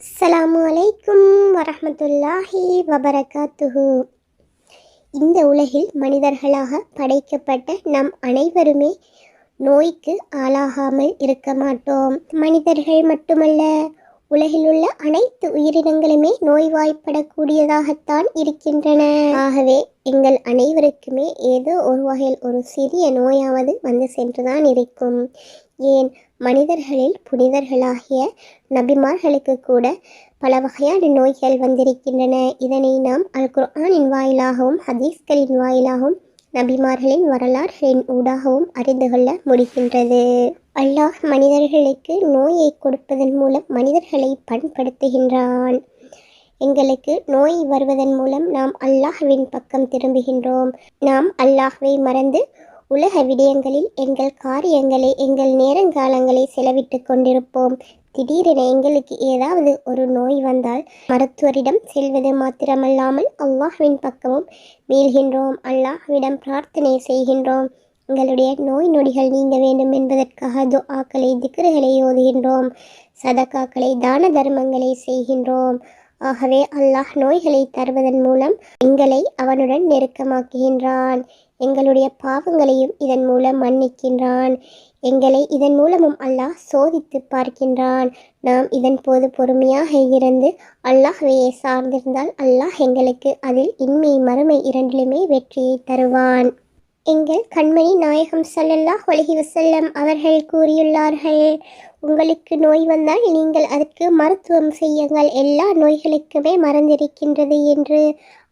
அஸ்ஸலாமு அலைக்கும் வரமத்துல்லாஹி வபரகாத்துஹு. இந்த உலகில் மனிதர்களாக படைக்கப்பட்ட நம் அனைவருமே நோய்க்கு ஆளாகாமல் இருக்க மாட்டோம். மனிதர்கள் மட்டுமல்ல உலகில் உள்ள அனைத்து உயிரினங்களுமே நோய்வாய்ப்படக்கூடியதாகத்தான் இருக்கின்றன. ஆகவே எங்கள் அனைவருக்குமே ஏதோ ஒரு வகையில் ஒரு சிறிய நோயாவது வந்து சென்றுதான் இருக்கும். ஏன்? மனிதர்களில் புனிதர்களாகிய நபிமார்களுக்கு கூட பல வகையான நோய்கள் வந்திருக்கின்றன. இதனை நாம் அல் குர்ஆனின் வாயிலாகவும் ஹதீஸ்களின் வாயிலாகவும் நபிமார்களின் வரலாறுகளின் ஊடாகவும் அறிந்து கொள்ள முடிகின்றது. அல்லாஹ் மனிதர்களுக்கு நோயை கொடுப்பதன் மூலம் மனிதர்களை பண்படுத்துகின்றான். எங்களுக்கு நோய் வருவதன் மூலம் நாம் அல்லாஹ்வின் பக்கம் திரும்புகின்றோம். நாம் அல்லாஹ்வை மறந்து உலக விடயங்களில் எங்கள் காரியங்களை எங்கள் நேரங்காலங்களை செலவிட்டு கொண்டிருப்போம். திடீரென எங்களுக்கு ஏதாவது ஒரு நோய் வந்தால் மருத்துவரிடம் செல்வது மாத்திரமல்லாமல் அல்லாஹ்வின் பக்கமும் மீள்கின்றோம் அல்லாஹ்விடம் பிரார்த்தனை செய்கின்றோம். எங்களுடைய நோய் நொடிகள் நீங்க வேண்டும் என்பதற்காக துஆக்களை திக்ருகளை ஓதுகின்றோம். சதக்காக்களை தான தர்மங்களை செய்கின்றோம். ஆகவே அல்லாஹ் நோய்களை தருவதன் மூலம் எங்களை அவனுடன் நெருக்கமாக்குகின்றான். எங்களுடைய பாவங்களையும் இதன் மூலம் மன்னிக்கின்றான். எங்களை இதன் மூலமும் அல்லாஹ் சோதித்து பார்க்கின்றான். நாம் இதன் போது பொறுமையாக இருந்து அல்லாஹ்வையே சார்ந்திருந்தால் அல்லாஹ் எங்களுக்கு அதில் இன்மை மறுமை இரண்டிலுமே வெற்றியை தருவான். எங்கள் கண்மணி நாயகம் சல்லல்லாஹ் ஒலகி வசல்லம் அவர்கள் கூறியுள்ளார்கள் உங்களுக்கு நோய் வந்தால் நீங்கள் அதற்கு மருத்துவம் செய்யுங்கள். எல்லா நோய்களுக்குமே மறந்திருக்கின்றது என்று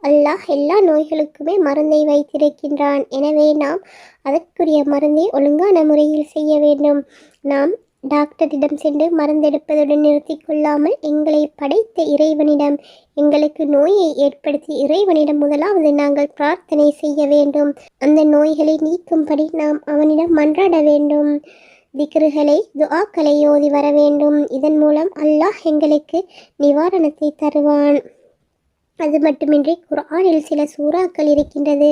அல்லாஹ் எல்லா நோய்களுக்குமே மருந்தை வைத்திருக்கின்றான். எனவே நாம் அதற்குரிய மருந்தை ஒழுங்கான முறையில் செய்ய வேண்டும். நாம் டாக்டரிடம் சென்று மருந்தெடுப்பதுடன் நிறுத்தி கொள்ளாமல் எங்களை படைத்த இறைவனிடம் எங்களுக்கு நோயை ஏற்படுத்தி இறைவனிடம் முதலாவது நாங்கள் பிரார்த்தனை செய்ய வேண்டும். அந்த நோய்களை நீக்கும்படி நாம் அவனிடம் மன்றாட வேண்டும். திக்ருகளை துஆக்களை ஓதி வர வேண்டும். இதன் மூலம் அல்லாஹ் எங்களுக்கு நிவாரணத்தை தருவான். அது மட்டுமின்றி குர்ஆனில் சில சூறாக்கள் இருக்கின்றது.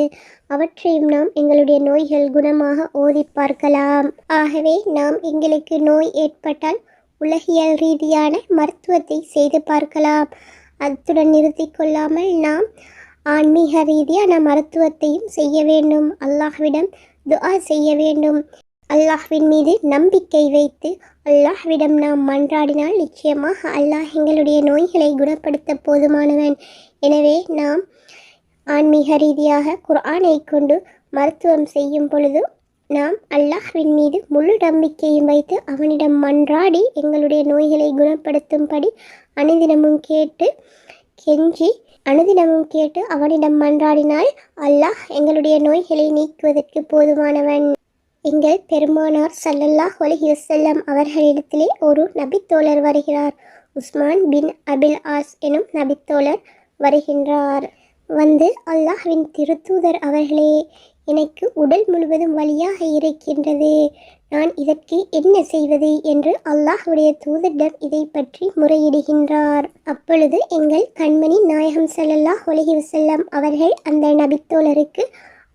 அவற்றையும் நாம் எங்களுடைய நோய்கள் குணமாக ஓதி பார்க்கலாம். ஆகவே நாம் எங்களுக்கு நோய் ஏற்பட்டால் உலகியல் ரீதியான மருத்துவத்தை செய்து பார்க்கலாம். அத்துடன் நிறுத்தி கொள்ளாமல் நாம் ஆன்மீக ரீதியான மருத்துவத்தையும் செய்ய வேண்டும். அல்லாஹ்விடம் துஆ செய்ய வேண்டும். அல்லாஹ்வின் மீது நம்பிக்கை வைத்து அல்லாஹ்விடம் நாம் மன்றாடினால் நிச்சயமாக அல்லாஹ் எங்களுடைய நோய்களை குணப்படுத்த போதுமானவன். எனவே நாம் ஆன்மீக ரீதியாக குர்ஆனை கொண்டு மருத்துவம் செய்யும் பொழுது நாம் அல்லாஹ்வின் மீது முழு நம்பிக்கையும் வைத்து அவனிடம் மன்றாடி எங்களுடைய நோய்களை குணப்படுத்தும்படி அனுதினமும் கேட்டு கெஞ்சி அனுதினமும் கேட்டு அவனிடம் மன்றாடினால் அல்லாஹ் எங்களுடைய நோய்களை நீக்குவதற்கு போதுமானவன். எங்கள் பெருமானார் சல்லல்லாஹ் அலைஹி வஸல்லம் அவர்களிடத்திலே ஒரு நபித்தோழர் வருகிறார். உஸ்மான் பின் அபில் ஆஸ் எனும் நபித்தோழர் வருகின்றார். வந்து அல்லாஹ்வின் திருத்தூதர் அவர்களே எனக்கு உடல் முழுவதும் வலியாக இருக்கின்றது. நான் இதற்கு என்ன செய்வது என்று அல்லாஹுடைய தூதரிடம் இதை பற்றி முறையிடுகின்றார். அப்பொழுது எங்கள் கண்மணி நாயகம் ஸல்லல்லாஹு அலைஹி வசல்லம் அவர்கள் அந்த நபித்தோழருக்கு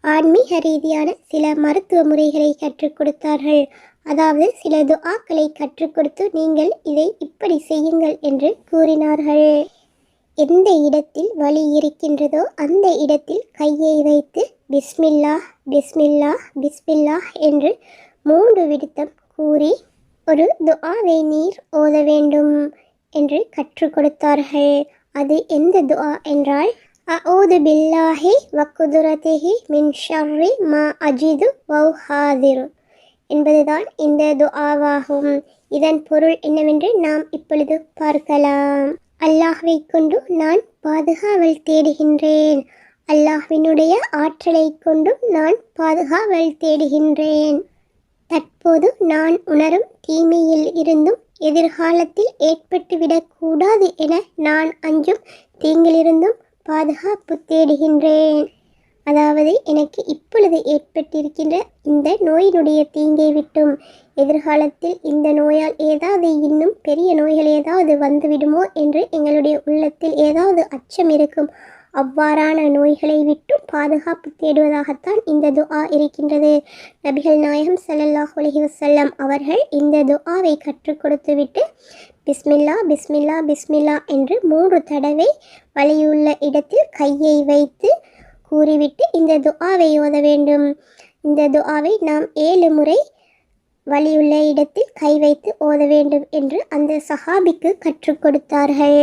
ஆன்மீக ரீதியான சில மருத்துவ முறைகளை கற்றுக் கொடுத்தார்கள். அதாவது சில துஆக்களை கற்றுக் கொடுத்து நீங்கள் இதை இப்படி செய்யுங்கள் என்று கூறினார்கள். எந்த இடத்தில் வலி இருக்கின்றதோ அந்த இடத்தில் கையை வைத்து பிஸ்மில்லா பிஸ்மில்லா பிஸ்மில்லா என்று மூன்று விடுத்தம் கூறி ஒரு துஆவை நீர் ஓத வேண்டும் என்று கற்றுக் கொடுத்தார்கள். அது எந்த துஆ என்றால் அஊது பில்லாஹி வக்குதுரத்திஹி மின் ஷர்ரி மா அஜிது வௌஹாதிரு என்பதுதான் இந்த துஆவாகும். இதன் பொருள் என்னவென்று நாம் இப்பொழுது பார்க்கலாம். அல்லாஹ்வை கொண்டு நான் பாதுகாவல் தேடுகின்றேன். அல்லாஹ்வினுடைய ஆற்றலை கொண்டும் நான் பாதுகாவல் தேடுகின்றேன். தற்போது நான் உணரும் தீமையில் இருந்தும் எதிர்காலத்தில் ஏற்பட்டுவிடக்கூடாது என நான் அஞ்சும் தீங்கிலிருந்தும் பாதுகாப்பு தேடுகின்றேன். அதாவது எனக்கு இப்பொழுது ஏற்பட்டிருக்கின்ற இந்த நோயினுடைய தீங்கை விட்டும். எதிர்காலத்தில் இந்த நோயால் ஏதாவது இன்னும் பெரிய நோய்கள் ஏதாவது வந்துவிடுமோ என்று எங்களுடைய உள்ளத்தில் ஏதாவது அச்சம் இருக்கும். அவ்வாறான நோய்களை விட்டும் பாதுகாப்பு தேடுவதாகத்தான் இந்த துஆ இருக்கின்றது. நபிகள் நாயகம் சல்லல்லாஹ் அலைஹி அவர்கள் இந்த துஆவை கற்றுக் கொடுத்துவிட்டு பிஸ்மில்லா பிஸ்மில்லா பிஸ்மில்லா என்று மூன்று தடவை வலியுள்ள இடத்தில் கையை வைத்து கூறிவிட்டு இந்த துஆவை ஓத வேண்டும். இந்த துஆவை நாம் ஏழு முறை வலியுள்ள இடத்தில் கை வைத்து ஓத வேண்டும் என்று அந்த சஹாபிக்கு கற்றுக் கொடுத்தார்கள்.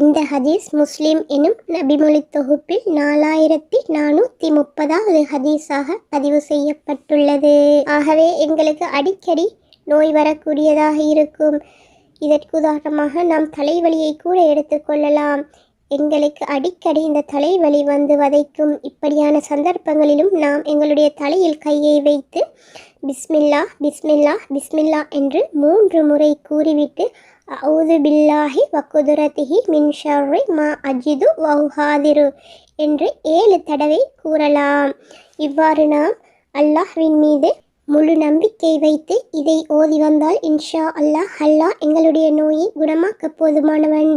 இந்த ஹதீஸ் முஸ்லிம் எனும் நபிமொழி தொகுப்பில் நாலாயிரத்தி நானூற்றி முப்பதாவது ஹதீஸாக பதிவு செய்யப்பட்டுள்ளது. ஆகவே எங்களுக்கு அடிக்கடி நோய் வரக்கூடியதாக இருக்கும். இதற்கு உதாரணமாக நாம் தலைவலியை கூட எடுத்துக்கொள்ளலாம் எங்களுக்கு அடிக்கடி இந்த தலைவலி வந்து வதைக்கும். இப்படியான சந்தர்ப்பங்களிலும் நாம் எங்களுடைய தலையில் கையை வைத்து பிஸ்மில்லா பிஸ்மில்லா பிஸ்மில்லா என்று மூன்று முறை கூறிவிட்டு அவுது பில்லாஹி வக்குதுரத்திஹி மின் மா அஜிது வௌஹாதிரு என்று ஏழு தடவை கூறலாம். இவ்வாறு நாம் அல்லாஹ்வின் மீது முழு நம்பிக்கை வைத்து இதை ஓதி வந்தால் இன்ஷா அல்லாஹ் அல்லாஹ் எங்களுடைய நோயை குணமாக்க போதுமானவன்.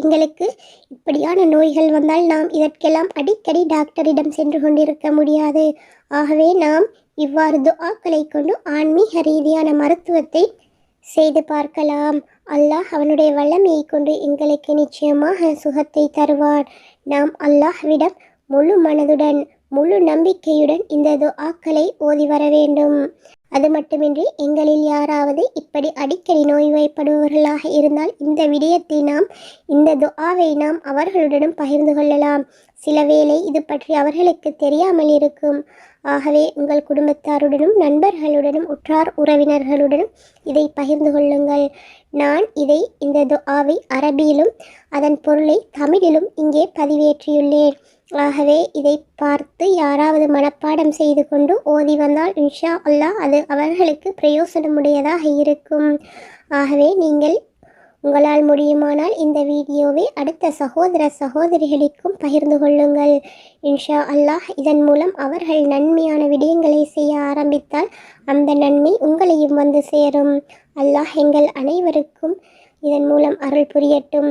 எங்களுக்கு இப்படியான நோய்கள் வந்தால் நாம் இதற்கெல்லாம் அடிக்கடி டாக்டரிடம் சென்று கொண்டிருக்க முடியாது. ஆகவே நாம் இவ்வாறு துஆக்களை கொண்டு ஆன்மீக ரீதியான மருத்துவத்தை செய்து பார்க்கலாம். அல்லாஹ் அவனுடைய வல்லமையை கொண்டு எங்களுக்கு நிச்சயமாக சுகத்தை தருவான். நாம் அல்லாஹ்விடம் முழு மனதுடன் முழு நம்பிக்கையுடன் இந்த துஆக்களை ஓதி வர வேண்டும். அது மட்டுமின்றி எங்களில் யாராவது இப்படி அடிக்கடி நோய்வாய்ப்படுபவர்களாக இருந்தால் இந்த விடயத்தை நாம் இந்த துஆவை நாம் அவர்களுடனும் பகிர்ந்து கொள்ளலாம். சில வேளை இது பற்றி அவர்களுக்கு தெரியாமல் இருக்கும். ஆகவே உங்கள் குடும்பத்தாருடனும் நண்பர்களுடனும் உற்றார் உறவினர்களுடனும் இதை பகிர்ந்து கொள்ளுங்கள். நான் இதை இந்த துஆவை அரபியிலும் அதன் பொருளை தமிழிலும் இங்கே பதிவேற்றியுள்ளேன். ஆகவே இதை பார்த்து யாராவது மனப்பாடம் செய்து கொண்டு ஓதி வந்தால் இன்ஷா அல்லாஹ் அது அவர்களுக்கு பிரயோசனமுடையதாக இருக்கும். ஆகவே நீங்கள் உங்களால் முடியுமானால் இந்த வீடியோவை அடுத்த சகோதர சகோதரிகளுக்கும் பகிர்ந்து கொள்ளுங்கள். இன்ஷா அல்லாஹ் இதன் மூலம் அவர்கள் நன்மையான விடயங்களை செய்ய ஆரம்பித்தால் அந்த நன்மை உங்களையும் வந்து சேரும். அல்லாஹ் எங்கள் அனைவருக்கும் இதன் மூலம் அருள் புரியட்டும்.